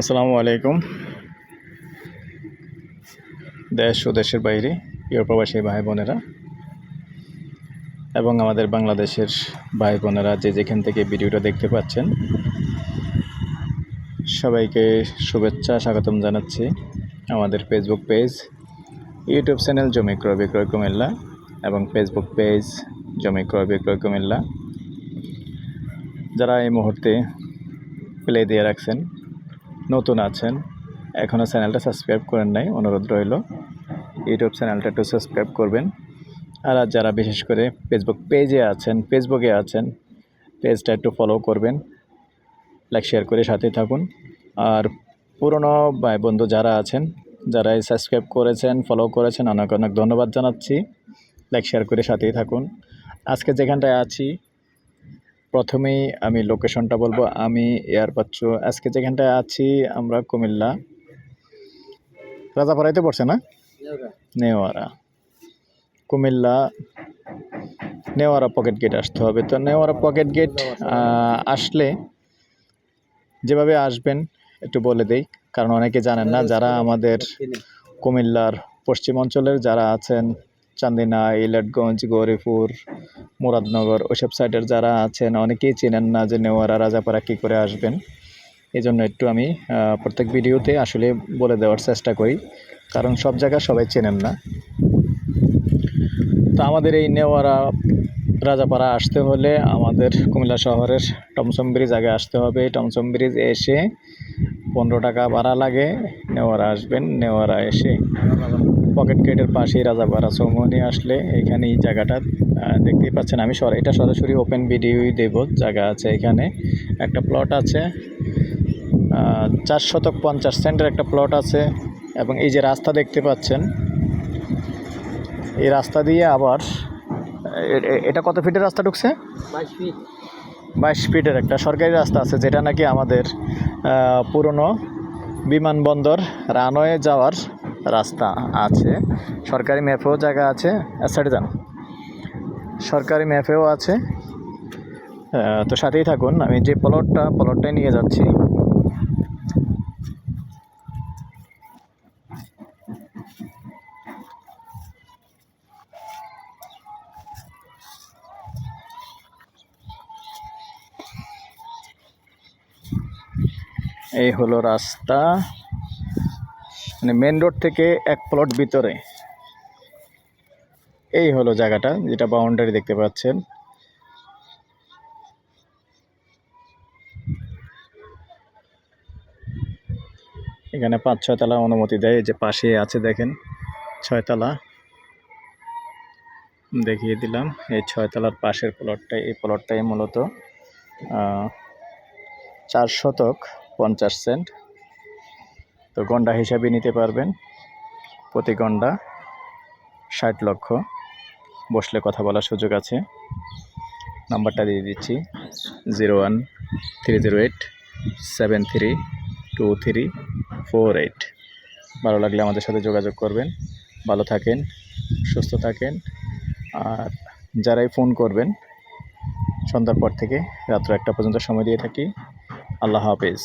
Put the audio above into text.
আসসালামু আলাইকুম। দেশ ও দেশের বাইরে, প্রিয় প্রবাসী ভাই বোনেরা এবং আমাদের বাংলাদেশের ভাই বোনেরা যে যেখান থেকে ভিডিওটা দেখতে পাচ্ছেন, সবাইকে শুভেচ্ছা, স্বাগতম জানাচ্ছি আমাদের ফেসবুক পেজ ইউটিউব চ্যানেল জমি ক্রয় বিক্রয় কুমিল্লা এবং ফেসবুক পেজ জমি ক্রয় বিক্রয় কুমিল্লা। যারা এই মুহূর্তে প্লে দিয়ে রাখছেন নতুন আছেন। এখনও চ্যানেলটা সাবস্ক্রাইব করেন নাই, অনুরোধ রইল। ইউটিউব চ্যানেলটা একটু সাবস্ক্রাইব করবেন। আর যারা বিশেষ করে ফেসবুক পেজে আছেন ফেসবুকে আছেন পেজটা একটু ফলো করবেন। লাইক শেয়ার করে সাথে থাকুন। আর পুরনো ভাই বন্ধু যারা আছেন যারা সাবস্ক্রাইব করেছেন ফলো করেছেন, অনেক অনেক ধন্যবাদ জানাচ্ছি। লাইক শেয়ার করে সাথেই থাকুন। আজকে যেখানটায় আছি প্রথমেই আমি লোকেশনটা বলব। আমি এয়ার পাচ্ছু আজকে যেখানটায় আছি আমরা কুমিল্লা। রাজাপাড়াইতে পড়ছে না? নেওয়ারা। কুমিল্লা নেওয়ারা পকেট গেট আসতে হবে। তো নেওয়ারা পকেট গেট আসলে যেভাবে আসবেন একটু বলে দেই। কারণ অনেকে জানেন না যারা আমাদের কুমিল্লার পশ্চিম অঞ্চলের যারা আছেন চান্দিনা, ইলাটগঞ্জ, গৌরীপুর, মুরাদনগর ওইসব সাইডের যারা আছেন, অনেকেই চেনেন না যে নেওয়ারা রাজাপাড়া কী করে আসবেন। এই জন্য একটু আমি প্রত্যেক ভিডিওতে আসলে বলে দেওয়ার চেষ্টা করি, কারণ সব জায়গা সবাই চেনেন না। তো আমাদের এই নেওয়ারা, রাজাপাড়া আসতে হলে আমাদের কুমিল্লা শহরের টমসম ব্রিজ আগে আসতে হবে। টমসম ব্রিজ এসে পনেরো টাকা ভাড়া লাগে। নেওয়ারা আসবেন, নেওয়ারা এসে পকেট গেটের পাশেই রাজাপাড়া চৌমনি আসলে এখানে এই জায়গাটা দেখতেই পাচ্ছেন আমি সর, এটা সরাসরি ওপেন ভিডিওই দেব, জায়গা আছে এখানে। একটা প্লট আছে চার শতক পঞ্চাশ সেন্টের একটা প্লট আছে এবং এই যে রাস্তা দেখতে পাচ্ছেন, এই রাস্তা দিয়ে আবার এটা কত ফিটের রাস্তা ঢুকছে? বাইশ ফিটের একটা সরকারি রাস্তা আছে, যেটা নাকি আমাদের পুরনো বিমানবন্দর রানওয়ে যাওয়ার রাস্তা আছে। সরকারি ম্যাপেও জায়গা আছে। সাইডে যান সরকারি ম্যাপেও আছে। তো সাথেই থাকুন, আমি যে প্লটটা প্লটটাই নিয়ে যাচ্ছি। এই হলো রাস্তা। মানে মেন রোড থেকে এক প্লট ভিতরে। এই হলো জায়গাটা, যেটা বাউন্ডারি দেখতে পাচ্ছেন। এখানে পাঁচ ছয়তলা অনুমতি দেয় যে পাশে আছে দেখেন ছয়তলা দেখিয়ে দিলাম, এই ছয়তলার পাশের প্লটটাই এই প্লটটাই মূলত চার শতক। পঞ্চাশ সেন্ট। তো গন্ডা হিসাবে নিতে পারবেন। প্রতি গন্ডা ষাট লক্ষ। বসলে কথা বলার সুযোগ আছে। নাম্বারটা দিয়ে দিচ্ছি। Zero one three zero eight seven three two three four eight. ভালো লাগলে আমাদের সাথে যোগাযোগ করবেন। ভালো থাকেন, সুস্থ থাকেন। আর যারাই ফোন করবেন, সন্ধ্যার পর থেকে রাত্র একটা পর্যন্ত সময় দিয়ে থাকি। আল্লাহ হাফেজ